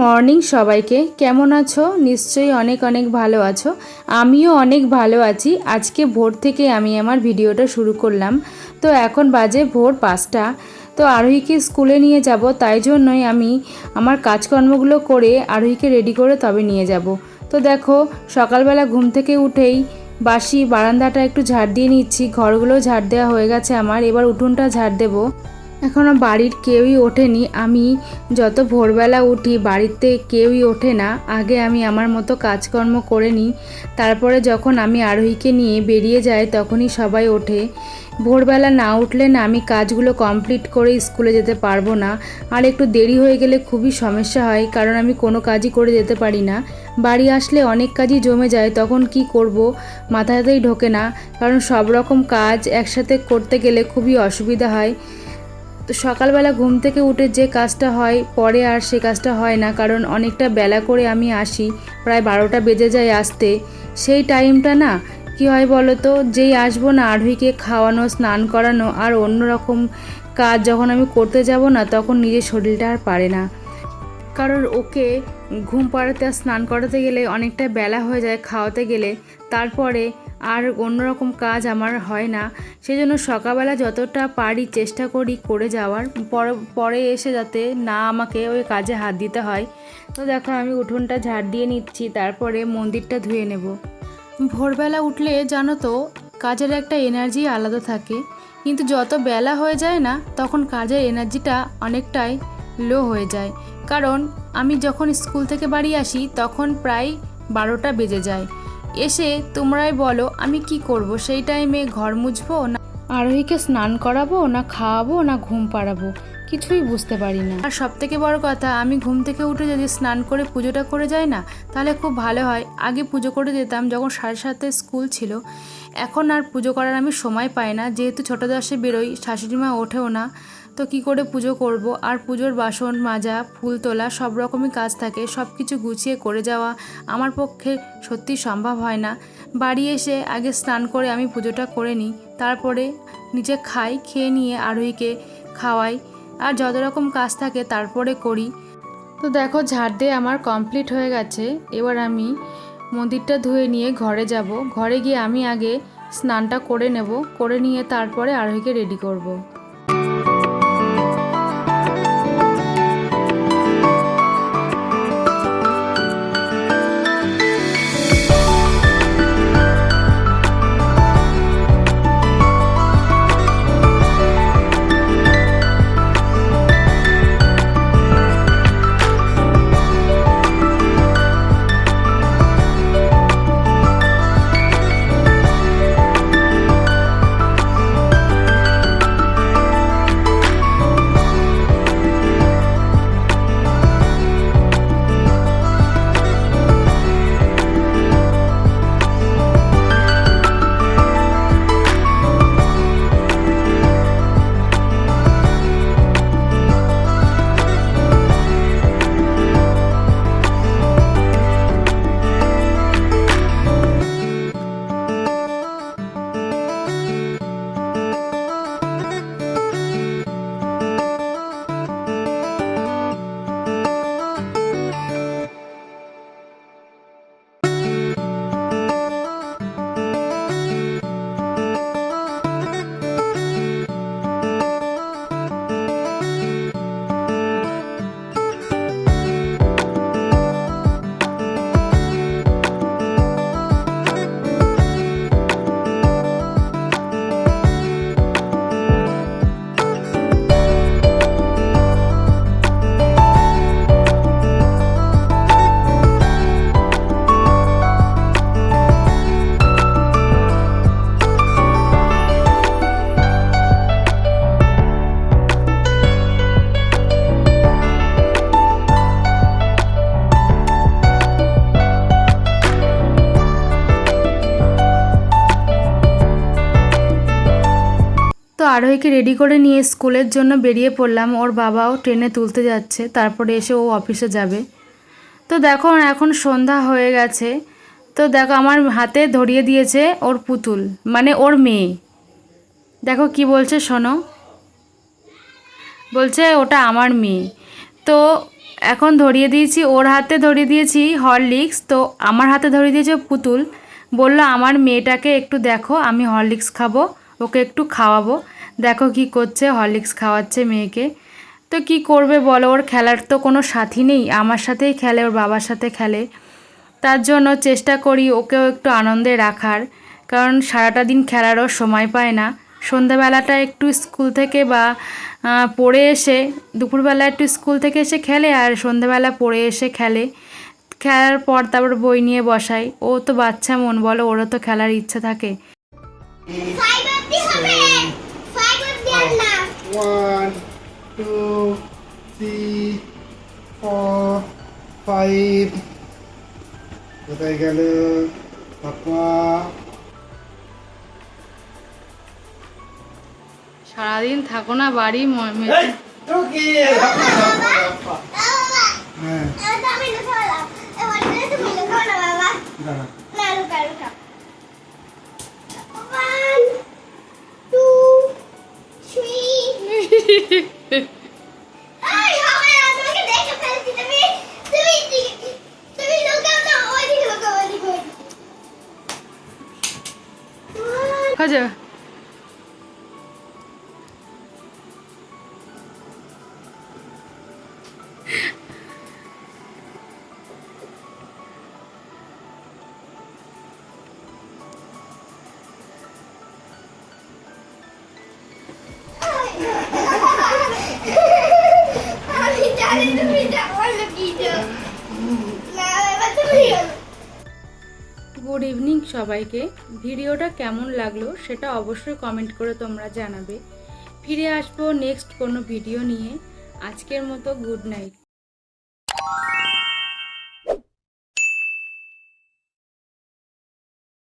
Morning সবাইকে। কেমন আছো? নিশ্চয়ই অনেক অনেক ভালো আছো। আমিও অনেক ভালো আছি। আজকে ভোর থেকে আমি আমার ভিডিওটা শুরু করলাম। তো এখন বাজে ভোর পাঁচটা। তো আরোহীকে স্কুলে নিয়ে যাব, তাই জন্যই আমি আমার কাজকর্মগুলো করে আরোহীকে রেডি করে তবে নিয়ে যাব। তো দেখো, সকালবেলা ঘুম থেকে উঠেই বাসি বারান্দাটা একটু ঝাড় দিয়ে নিচ্ছি। ঘরগুলো ঝাড় দেওয়া হয়ে গেছে আমার। এবার উঠোনটা ঝাড় দেবো। এখনও বাড়ির কেউই ওঠেনি। আমি যত ভোরবেলা উঠি, বাড়িতে কেউই ওঠে না। আগে আমি আমার মতো কাজকর্ম করে নিই। তারপরে যখন আমি আরোহীকে নিয়ে বেরিয়ে যাই, তখনই সবাই ওঠে। ভোরবেলা না উঠলে না আমি কাজগুলো কমপ্লিট করে স্কুলে যেতে পারব না। আর একটু দেরি হয়ে গেলে খুবই সমস্যা হয়, কারণ আমি কোনো কাজই করে যেতে পারি না। বাড়ি আসলে অনেক কাজই জমে যায়, তখন কি করব? মাথাতেই ঢোকে না। কারণ সব রকম কাজ একসাথে করতে গেলে খুবই অসুবিধা হয়। তো সকালবেলা ঘুম থেকে উঠে যে কাজটা হয়, পরে আর সে কাজটা হয় না, কারণ অনেকটা বেলা করে আমি আসি, প্রায় বারোটা বেজে যায় আসতে। সেই টাইমটা না, কি হয় বলো তো যেই আসব না আরোহীকে খাওয়ানো, স্নান করানো আর অন্য রকম কাজ যখন আমি করতে যাব না, তখন নিজের শরীরটা আর পারে না। কারণ ওকে ঘুম পাড়াতে আর স্নান করাতে গেলে অনেকটা বেলা হয়ে যায় খাওয়াতে গেলে। তারপরে আর অন্যরকম কাজ আমার হয় না। সেই জন্য সকালবেলা যতটা পারি চেষ্টা করি করে যাওয়ার। পরে পরে এসে যাতে না আমাকে ওই কাজে হাত দিতে হয়। তো দেখো আমি উঠোনটা ঝাড় দিয়ে নিচ্ছি, তারপরে মন্দিরটা ধুয়ে নেব। ভোরবেলা উঠলে জানো তো, কাজের একটা এনার্জি আলাদা থাকে। কিন্তু যত বেলা হয়ে যায় না, তখন কাজের এনার্জিটা অনেকটাই লো হয়ে যায়। কারণ আমি যখন স্কুল থেকে বাড়ি আসি, তখন প্রায় বারোটা বেজে যায়। এসে তোমরাই বলো, আমি কি করব? সেই টাইমে ঘর মুছবো না আরোহীকে স্নান করাবো, না খাওয়াবো, না ঘুম পাড়াবো? কিছুই বুঝতে পারি না। আর সব থেকে বড় কথা, আমি ঘুম থেকে উঠে যদি স্নান করে পুজোটা করে যাই না, তাহলে খুব ভালো হয়। আগে পুজো করে যেতাম যখন সাড়ে সাতটায় স্কুল ছিল। এখন আর পুজো করার আমি সময় পাই না। যেহেতু ছোটো দশে বেরোই শাশুড়ি মা ওঠেও না। তো কি করে পুজো করব? আর পুজোর বাসন মাজা, ফুল তোলা, সব রকমই কাজ থাকে সব কিছু গুছিয়ে করে যাওয়া আমার পক্ষে সত্যি সম্ভব হয় না। বাড়ি এসে আগে স্নান করে আমি পুজোটা করে নিই, তারপরে নিজে খাই, খেয়ে নিয়ে আরোহীকে খাওয়াই, আর যত রকম কাজ থাকে তারপরে করি। তো দেখো, ঝাড় দিয়ে আমার কমপ্লিট হয়ে গেছে। এবার আমি মন্দিরটা ধুয়ে নিয়ে ঘরে যাব। ঘরে গিয়ে আমি আগে স্নানটা করে নেব, করে নিয়ে তারপরে আরোহীকে রেডি করব। তো আরোহীকে রেডি করে নিয়ে স্কুলের জন্য বেরিয়ে পড়লাম। ওর বাবাও ট্রেনে তুলতে যাচ্ছে। তারপরে এসে ও অফিসে যাবে। তো দেখো, এখন সন্ধ্যা হয়ে গেছে। তো দেখো, আমার হাতে ধরিয়ে দিয়েছে ওর পুতুল মানে ওর মেয়ে। দেখো কি বলছে, শোনো। বলছে, ওটা আমার মেয়ে। তো এখন ধরিয়ে দিয়েছি, ওর হাতে ধরিয়ে দিয়েছি হরলিক্স। তো আমার হাতে ধরিয়ে দিয়েছে পুতুল। বলল, আমার মেয়েটাকে একটু দেখো, আমি হরলিক্স খাব, ওকে একটু খাওয়াবো। দেখো কি করছে, হরলিক্স খাওয়াচ্ছে মেয়েকে। তো কি করবে বলো, ওর খেলার তো কোনো সাথী নেই, আমার সাথেই খেলে, ওর বাবার সাথে খেলে। তার জন্য চেষ্টা করি ওকেও একটু আনন্দে রাখার, কারণ সারাটা দিন খেলারও সময় পায় না। সন্ধ্যাবেলাটা একটু স্কুল থেকে বা পড়ে এসে, দুপুরবেলা একটু স্কুল থেকে এসে খেলে আর সন্ধ্যাবেলা পড়ে এসে খেলে। খেলার পর তারপর বই নিয়ে বসাই। ও তো বাচ্চা মন, বলো ওরও তো খেলার ইচ্ছে থাকে। One, two, three, four, five. কোথায় গেল? পাপা সারাদিন থাকো না বাড়ি হ্যাঁ। খাজা আমি জানি তুমি যাওয়ার লুকিয়েছো না এবার তুমি গুড ইভিনিং সবাইকে। ভিডিওটা কেমন লাগল সেটা অবশ্যই কমেন্ট করে তোমরা জানাবে। ফিরে আসব নেক্সট কোনো ভিডিও নিয়ে। আজকের মতো গুড নাইট